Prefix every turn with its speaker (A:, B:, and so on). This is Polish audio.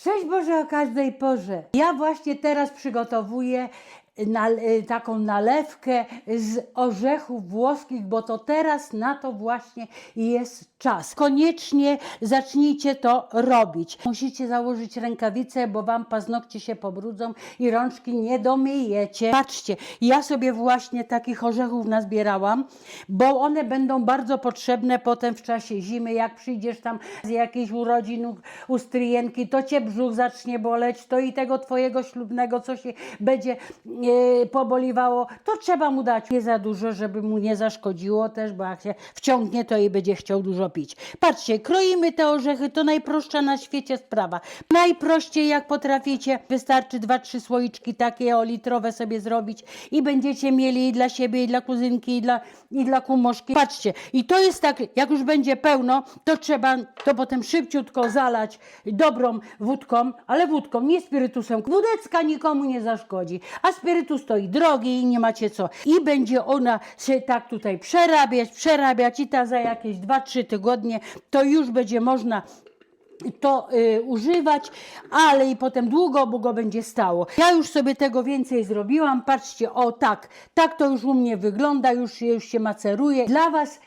A: Szczęść Boże o każdej porze. Ja właśnie teraz przygotowuję na, y, taką nalewkę z orzechów włoskich, bo to teraz na to właśnie jest czas. Koniecznie zacznijcie to robić. Musicie założyć rękawice, bo wam paznokcie się pobrudzą i rączki nie domyjecie. Patrzcie, ja sobie właśnie takich orzechów nazbierałam, bo one będą bardzo potrzebne potem w czasie zimy, jak przyjdziesz tam z jakiejś urodzin u, u stryjenki, to cię brzuch zacznie boleć, to i tego twojego ślubnego, co się będzie e, poboliwało, to trzeba mu dać nie za dużo, żeby mu nie zaszkodziło też, bo jak się wciągnie, to i będzie chciał dużo pić. Patrzcie, kroimy te orzechy, to najprostsza na świecie sprawa. Najprościej jak potraficie, wystarczy 2-3 słoiczki takie o litrowe sobie zrobić i będziecie mieli i dla siebie, i dla kuzynki, i dla, i dla kumoszki. Patrzcie, i to jest tak, jak już będzie pełno, to trzeba to potem szybciutko zalać dobrą wódką, ale wódką, nie spirytusem. Wódecka nikomu nie zaszkodzi, a spirytus to i drogi i nie macie co. I będzie ona się tak tutaj przerabiać, przerabiać i ta za jakieś 2-3 tygodnie to już będzie można to y, używać, ale i potem długo, długo będzie stało. Ja już sobie tego więcej zrobiłam. Patrzcie, o tak, tak to już u mnie wygląda, już, już się maceruje. Dla Was